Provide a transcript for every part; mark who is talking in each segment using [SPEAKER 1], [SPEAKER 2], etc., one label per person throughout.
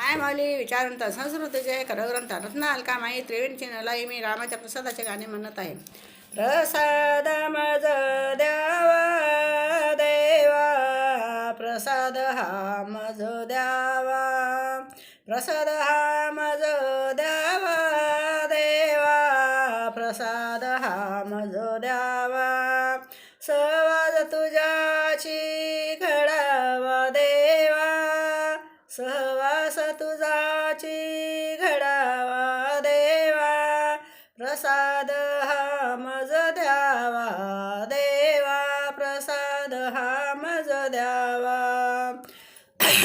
[SPEAKER 1] मायमाली विचारंत संस्कृतीचे खरग्रंथ अलका माई त्रिवेणी चिन्हलाई मी रामाच्या प्रसादाचे गाणे म्हणत आहे. प्रसाद मज द्यावा देवा प्रसाद हा मज द्यावा. प्रसाद हा मज द्यावा देवा प्रसाद हा मज द्यावा. सहवाज तुझ्याची घडावा देवा. सहवा सहवास तुझाची घडावा देवा. प्रसाद हा मज द्यावा देवा. प्रसाद हा मज द्यावा.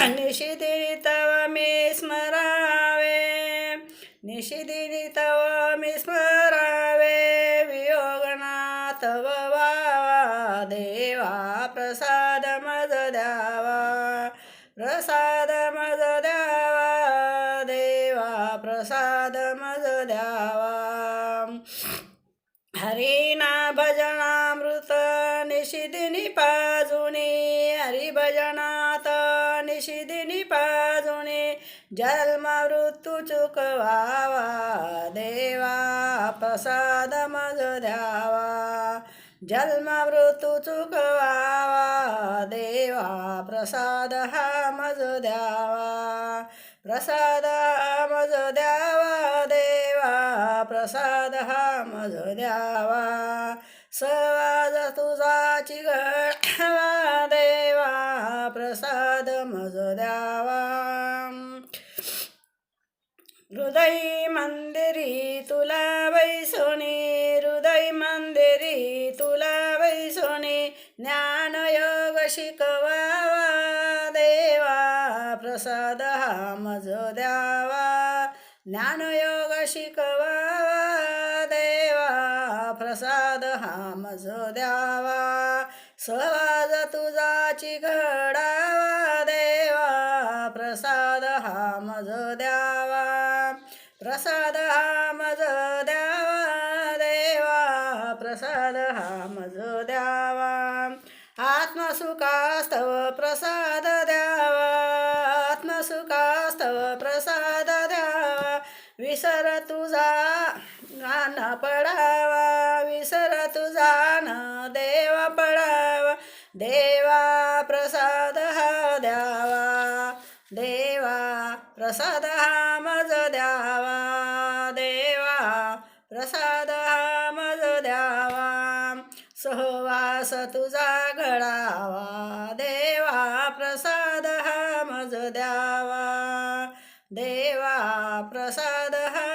[SPEAKER 1] निशिदिनी तव मी स्मरावे निशिदिनी तव मी स्मरावे. वियोगना तव वावा देवा. प्रसाद मज द्यावा. प्रसाद मज प्रसाद मज द्यावा हरिना भजनामृत निशिदिनी पाजुनी। हरिभजनात निशिदिनी पाजुनी। जन्म मृत्यू चुकवावा। देवा प्रसाद मज द्यावा जन्म मृत्यू चुकवावा। देवा प्रसाद हा मज द्यावा प्रसाद मज द्यावा देवा प्रसाद हा मज द्यावा सवाज तुझाची गळावा देवा प्रसाद मज द्यावा हृदय मंदिरी प्रसाद हा मज द्यावा. ज्ञानयोग शिकवा. देवा प्रसाद हा मज द्यावा. सहवाज तुझाची घडावा. देवा प्रसाद हा मज द्यावा. प्रसाद हा मज द्यावा. देवा प्रसाद हा मज द्यावा. आत्मसुखास्तव प्रसाद विसर तुझा गाण पडावा विसर तुझा न देव पडावा देवा प्रसाद हा द्यावा. देवा प्रसाद हा मज द्यावा. देवा प्रसाद हा मज द्यावा. सहवास तुझा घडावा. देवा प्रसाद देवा प्रसाद हा मज द्यावा